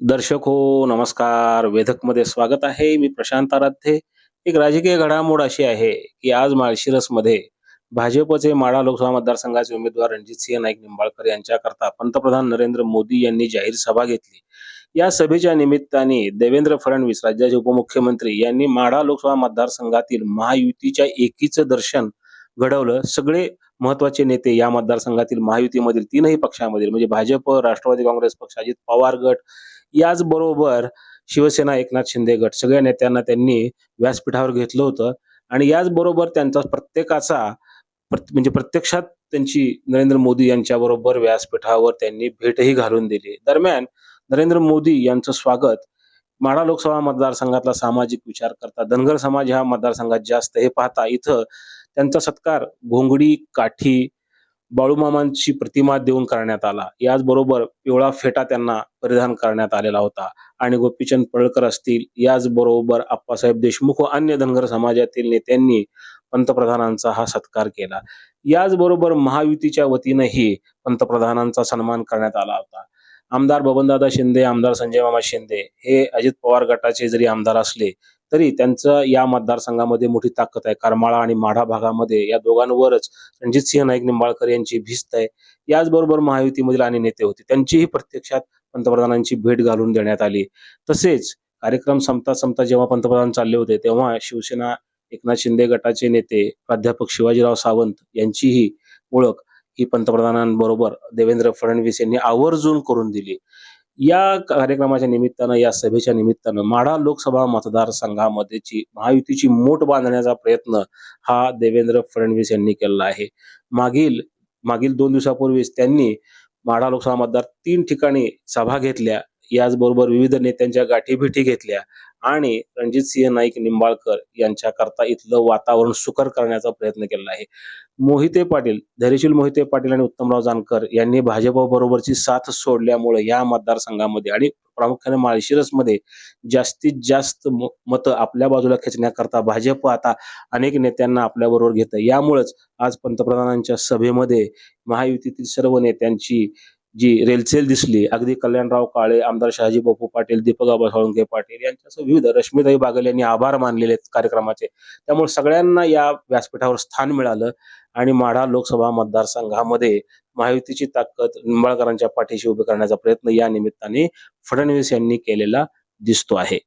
दर्शक हो नमस्कार. वेधकमध्ये स्वागत आहे. मी प्रशांत आराध्ये. एक राजकीय घडामोड अशी आहे की आज माळशिरसमध्ये भाजपचे माढा लोकसभा मतदारसंघाचे उमेदवार रणजितसिंह नाईक निंबाळकर यांच्याकरता पंतप्रधान नरेंद्र मोदी यांनी जाहीर सभा घेतली. या सभेच्या निमित्ताने देवेंद्र फडणवीस राज्याचे उपमुख्यमंत्री यांनी माढा लोकसभा मतदारसंघातील महायुतीच्या एकीचं दर्शन घडवलं. सगळे महत्त्वाचे नेते या मतदारसंघातील महायुतीमधील तीनही पक्षामधील म्हणजे भाजप राष्ट्रवादी काँग्रेस पक्ष अजित पवार गट याचबरोबर शिवसेना एकनाथ शिंदे गट सगळ्या नेत्यांना त्यांनी व्यासपीठावर घेतलं होतं. आणि याचबरोबर त्यांचा प्रत्येकाचा म्हणजे प्रत्यक्षात त्यांची नरेंद्र मोदी यांच्याबरोबर व्यासपीठावर त्यांनी भेटही घालून दिली. दरम्यान नरेंद्र मोदी यांचं स्वागत माढा लोकसभा मतदारसंघातला सामाजिक विचार करता धनगर समाज ह्या मतदारसंघात जास्त हे पाहता इथं त्यांचा सत्कार घोंगडी काठी बाळूमामांची प्रतिमा देऊन करण्यात आला. याचबरोबर पिवळा फेटा त्यांना परिधान करण्यात आलेला होता. आणि गोपीचंद पळकर असतील याचबरोबर आप्पासाहेब देशमुख व अन्य धनगर समाजातील नेत्यांनी पंतप्रधानांचा हा सत्कार केला. याचबरोबर महायुतीच्या वतीनंही पंतप्रधानांचा सन्मान करण्यात आला होता. आमदार बबनदादा शिंदे आमदार संजय मामा शिंदे हे अजित पवार गटाचे जरी आमदार असले तरी त्यांचं या मतदारसंघामध्ये मोठी ताकद आहे. करमाळा आणि माढा भागामध्ये या दोघांवरच रणजित सिंह नाईक निंबाळकर यांची भिस्त आहे. याचबरोबर महायुतीमधील आणि नेते होते. त्यांचीही प्रत्यक्षात पंतप्रधानांची भेट घालून देण्यात आली. तसेच कार्यक्रम संपता संपता जेव्हा पंतप्रधान चालले होते तेव्हा शिवसेना एकनाथ शिंदे गटाचे नेते प्राध्यापक शिवाजीराव सावंत यांचीही ओळख ही पंतप्रधानांबरोबर देवेंद्र फडणवीस यांनी आवर्जून करून दिली. या कार्यक्रमाच्या निमित्तानं या सभेच्या निमित्तानं माढा लोकसभा मतदारसंघामध्येची महायुतीची मोठ बांधण्याचा प्रयत्न हा देवेंद्र फडणवीस यांनी केलेला आहे. मागील मागील दोन दिवसापूर्वीच त्यांनी माढा लोकसभा मतदार तीन ठिकाणी सभा घेतल्या. याचबरोबर विविध नेत्यांच्या गाठीभेटी घेतल्या. आणि रणजितसिंह नाईक निंबाळकर यांच्याकरता इथलं वातावरण सुकर करण्याचा प्रयत्न केला आहे. मोहिते पाटील धैर्यशील मोहिते पाटील आणि उत्तमराव जानकर यांनी भाजपबरोबरची साथ सोडल्यामुळे या मतदारसंघामध्ये आणि प्रामुख्याने माळशिरसमध्ये जास्तीत जास्त म- मतं आपल्या बाजूला खेचण्याकरता भाजप आता अनेक नेत्यांना आपल्याबरोबर घेतं यामुळेच आज पंतप्रधानांच्या सभेमध्ये महायुतीतील सर्व नेत्यांची जी रेलचेल दिसली अगदी कल्याणराव काळे आमदार शहाजी बापू पाटील दीपक आबा साळुंके पाटील यांच्यासह विविध रश्मीताई बागल यांनी आभार मानलेले आहेत कार्यक्रमाचे. त्यामुळे सगळ्यांना या व्यासपीठावर स्थान मिळालं आणि माढा लोकसभा मतदारसंघामध्ये महायुतीची ताकद निंबाळकरांच्या पाठीशी उभी करण्याचा प्रयत्न या निमित्ताने फडणवीस यांनी केलेला दिसतो आहे.